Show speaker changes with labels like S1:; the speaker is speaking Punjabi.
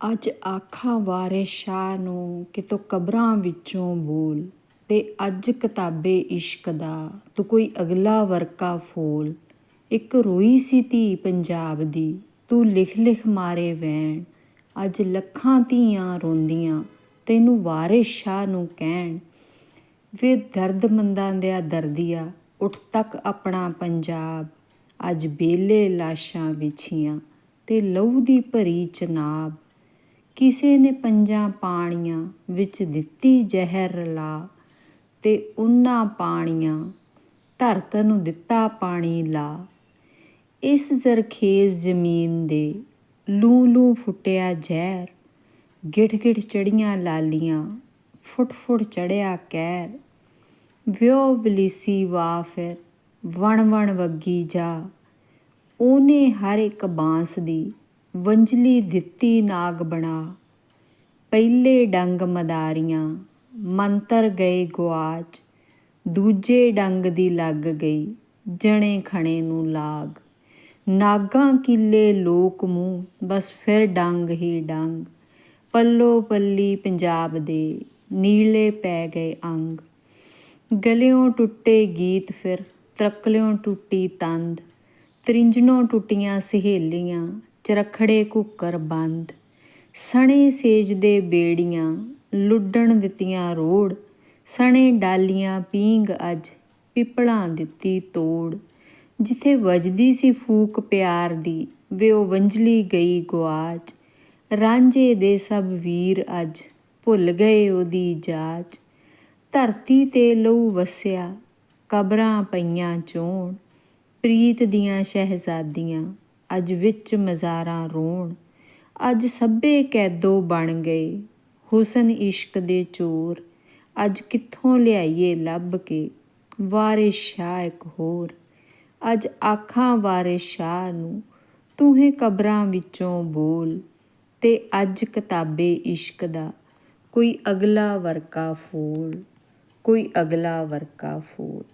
S1: ਅੱਜ ਆਖਾਂ ਵਾਰੇ ਸ਼ਾਹ ਨੂੰ ਕਿ ਤੂੰ ਕਬਰਾਂ ਵਿੱਚੋਂ ਬੋਲ, ਤੇ ਅੱਜ ਕਿਤਾਬੇ ਇਸ਼ਕ ਦਾ, ਤੂੰ ਕੋਈ ਅਗਲਾ ਵਰਕਾ ਫੋਲ। ਇੱਕ ਰੋਈ ਸੀ ਧੀ ਪੰਜਾਬ ਦੀ, ਤੂੰ ਲਿਖ ਲਿਖ ਮਾਰੇ ਵੈਣ। ਅੱਜ ਲੱਖਾਂ ਧੀਆਂ ਰੋਂਦੀਆਂ, ਤੈਨੂੰ ਵਾਰੇ ਸ਼ਾਹ ਨੂੰ ਕਹਿਣ। ਵੇ ਦਰਦਮੰਦਾਂ ਦਿਆ ਦਰਦੀਆ, ਉੱਠ ਤੱਕ ਆਪਣਾ ਪੰਜਾਬ। ਅੱਜ ਬੇਲੇ ਲਾਸ਼ਾਂ ਵਿਛੀਆਂ, ਤੇ ਲਹੂ ਦੀ ਭਰੀ ਚਨਾਬ। ਕਿਸੇ ਨੇ ਪੰਜਾਂ ਪਾਣੀਆਂ ਵਿੱਚ ਦਿੱਤੀ ਜ਼ਹਿਰ ਰਲਾ ਤੇ ਉਹਨਾਂ ਪਾਣੀਆਂ ਧਰਤ ਨੂੰ ਦਿੱਤਾ ਪਾਣੀ ਲਾ। ਇਸ ਜ਼ਰਖੇਜ਼ ਜ਼ਮੀਨ ਦੇ ਲੂ ਲੂ ਫੁੱਟਿਆ ਜ਼ਹਿਰ ਗਿਠ ਗਿਠ ਚੜੀਆਂ ਲਾਲੀਆਂ, ਫੁੱਟ ਫੁੱਟ ਚੜਿਆ ਕਹਿਰ ਵਿਓ ਬਲੀਸੀ ਵਾ ਫਿਰ ਵਣ ਵਣ ਵੱਗੀ ਜਾ, ਉਹਨੇ ਹਰ ਇੱਕ ਬਾਂਸ ਦੀ ਵੰਜਲੀ ਦਿੱਤੀ ਨਾਗ ਬਣਾ। ਪਹਿਲੇ ਡੰਗ ਮਦਾਰੀਆਂ, ਮੰਤਰ ਗਏ ਗੁਆਚ। ਦੂਜੇ ਡੰਗ ਦੀ ਲੱਗ ਗਈ, ਜਣੇ ਖਣੇ ਨੂੰ ਲਾਗ। ਨਾਗਾਂ ਕਿੱਲੇ ਲੋਕ ਮੂੰਹ, ਬਸ ਫਿਰ ਡੰਗ ਹੀ ਡੰਗ। ਪੱਲੋ ਪੱਲੀ ਪੰਜਾਬ ਦੇ, ਨੀਲੇ ਪੈ ਗਏ ਅੰਗ। ਗਲਿਓਂ ਟੁੱਟੇ ਗੀਤ ਫਿਰ, ਤਰਕਲਿਓਂ ਟੁੱਟੀ ਤੰਦ। ਤ੍ਰਿੰਜਣੋਂ ਟੁੱਟੀਆਂ ਸਹੇਲੀਆਂ ਚਰਖੜੇ ਕੁੱਕਰ ਬੰਦ। ਸਣੇ ਸੇਜ ਦੇ ਬੇੜੀਆਂ ਲੁੱਡਣ ਦਿੱਤੀਆਂ ਰੋੜ। ਸਣੇ ਡਾਲੀਆਂ ਪੀਂਗ ਅੱਜ ਪਿਪਲਾਂ ਦਿੱਤੀ ਤੋੜ। ਜਿਥੇ ਵਜਦੀ ਸੀ ਫੂਕ ਪਿਆਰ ਦੀ ਵੇ ਉਹ ਵੰਜਲੀ ਗਈ ਗੁਆਚ। ਰਾਂਝੇ ਦੇ ਸਭ ਵੀਰ ਅੱਜ ਭੁੱਲ ਗਏ ਉਹਦੀ ਜਾਚ। ਧਰਤੀ ਤੇ ਲਹੂ ਵਸਿਆ, ਕਬਰਾਂ ਪਈਆਂ ਚੋਣ। ਪ੍ਰੀਤ ਦੀਆਂ ਸ਼ਹਿਜ਼ਾਦੀਆਂ ਅੱਜ ਵਿੱਚ ਮਜ਼ਾਰਾਂ ਰੋਣ। ਅੱਜ ਸਭੇ ਕੈਦੋ ਬਣ ਗਏ, ਹੁਸਨ ਇਸ਼ਕ ਦੇ ਚੋਰ। ਅੱਜ ਕਿੱਥੋਂ ਲਿਆਈਏ ਲੱਭ ਕੇ ਵਾਰੇ ਸ਼ਾਹ ਇੱਕ ਹੋਰ। ਅੱਜ ਆਖਾਂ ਵਾਰੇ ਸ਼ਾਹ ਨੂੰ, ਤੂੰ ਹੀ ਕਬਰਾਂ ਵਿੱਚੋਂ ਬੋਲ। ਤੇ ਅੱਜ ਕਿਤਾਬੇ ਇਸ਼ਕ ਦਾ, ਕੋਈ ਅਗਲਾ ਵਰਕਾ ਫੋਲ। ਕੋਈ ਅਗਲਾ ਵਰਕਾ ਫੋਲ।